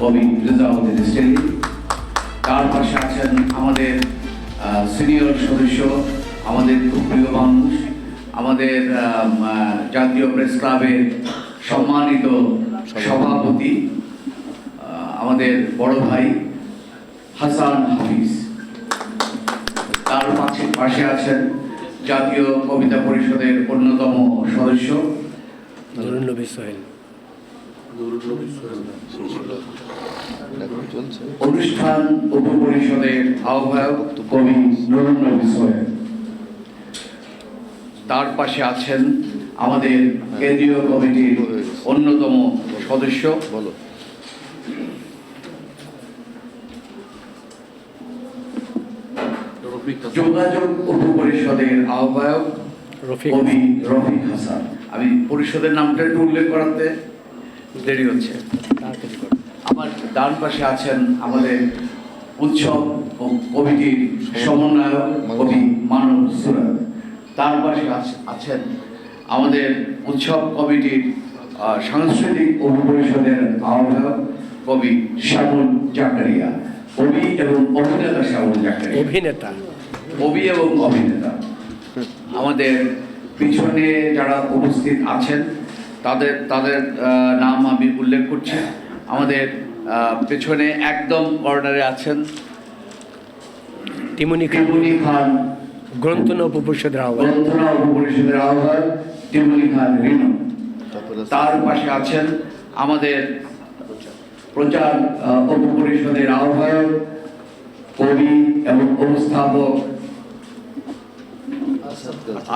কবি রেজাউদ্দিন ইসলামী তার পাশে আছেন আমাদের সিনিয়র সদস্য, আমাদের খুব প্রিয় মানুষ, আমাদের জাতীয় প্রেস ক্লাবের সম্মানিত সভাপতি আমাদের বড় ভাই হাসান হাফিজ। তার পাশে পাশে আছেন জাতীয় কবিতা পরিষদের অন্যতম সদস্য। নবী সোহেল। অনুষ্ঠান উপপরিষদের আহ্বায়ক কবি নুরুন নবী সোহেল তার পাশে আছেন আমাদের কেন্দ্রীয় কমিটির অন্যতম সদস্য। বলো যোগাযোগ উপপরিষদের আহ্বায়ক রফিক কবি রফিক হাসান। আমি পরিষদের নামটা একটু উল্লেখ করাতে দেরি হচ্ছে। আমার ডান পাশে আছেন আমাদের উৎসব ও কমিটির সমন্বয়ক কবি মানব সুরাত তার পাশে আছেন আমাদের উৎসব কমিটির সাংস্কৃতিক উপপরিষদের আহ্বায়ক কবি শ্যামল জাকারিয়া কবি এবং অভিনেতা শ্যামল জাকারিয়া। অভিনেতা। কবি এবং অভিনেতা। আমাদের পিছনে যারা উপস্থিত আছেন তাদের তাদের নাম আমি উল্লেখ করছি। আমাদের পেছনে একদম কর্নারে আছেন। টিমনি খান। গ্রন্থনা উপপরিষদের আহ্বায়ক। গ্রন্থনা উপপরিষদের আহ্বায়ক টিমুনি খান রিনু। তার পাশে আছেন আমাদের প্রচার উপপরিষদের আহ্বায়ক কবি এবং উপস্থাপক।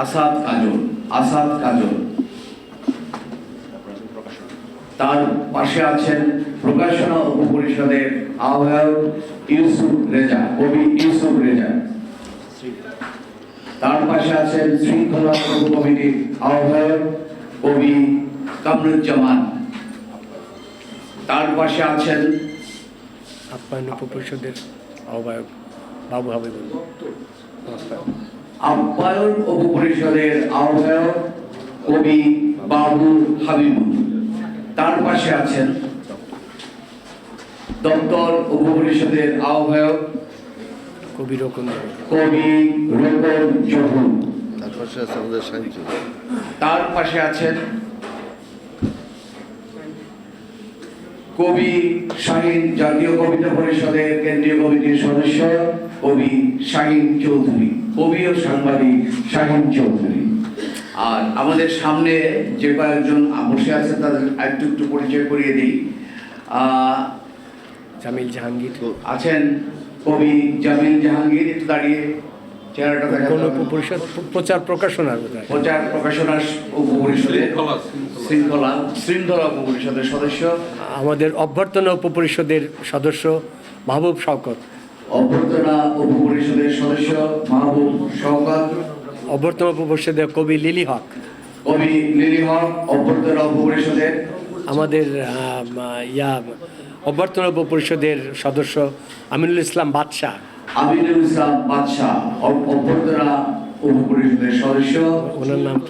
আসাদ কাজল। আসাদ কাজল। তার পাশে আছেন প্রকাশনা উপপরিষদের আহ্বায়ক ইউসুফ রেজা কবি ইউসুফ রেজা। তার পাশে আছেন শৃঙ্খলা কমিটির আহ্বায়ক কবি কামরুজ্জামান। তার পাশে আছেন আপ্যায়ন উপপরিষদের আহ্বায়ক বাবু হাবিবুল। আপ্যায়ন উপপরিষদের আহ্বায়ক কবি বাবু হাবিবুল। তার পাশে আছেন দপ্তর উপপরিষদের আহ্বায়ক কবি রকম কবি জহুর তার পাশে আছে আমাদের সাইন্সু তার পাশে আছেন কবি শাহিন জাতীয় কবিতা পরিষদের কেন্দ্রীয় কমিটির সদস্য কবি শাহিন চৌধুরী। কবি ও সাংবাদিক শাহিন চৌধুরী। আর আমাদের সামনে যে কয়েকজন বসে আছে তাদের একটু একটু পরিচয় করিয়ে দিই। জামিল জাহাঙ্গীর। আছেন কবি জামিল জাহাঙ্গীর একটু দাঁড়িয়ে চেহারাটা দেখা কোন উপপরিষদ প্রচার প্রকাশনার প্রচার প্রকাশনা উপপরিষদের শৃঙ্খলা শৃঙ্খলা উপপরিষদের সদস্য। আমাদের অভ্যর্থনা উপপরিষদের সদস্য মাহবুব শওকত। অভ্যর্থনা উপপরিষদের সদস্য মাহবুব শওকত। অভ্যর্থনা উপপরিষদের কবি লিলি হক। কবি লিলি হক অভ্যর্থনা উপপরিষদের। আমাদের আম, ইয়া অভ্যর্থনা উপপরিষদের সদস্য আমিনুল ইসলাম বাদশাহ। আমিনুল ইসলাম বাদশাহ অভ্যর্থনা উপপরিষদের সদস্য। ওনার নাম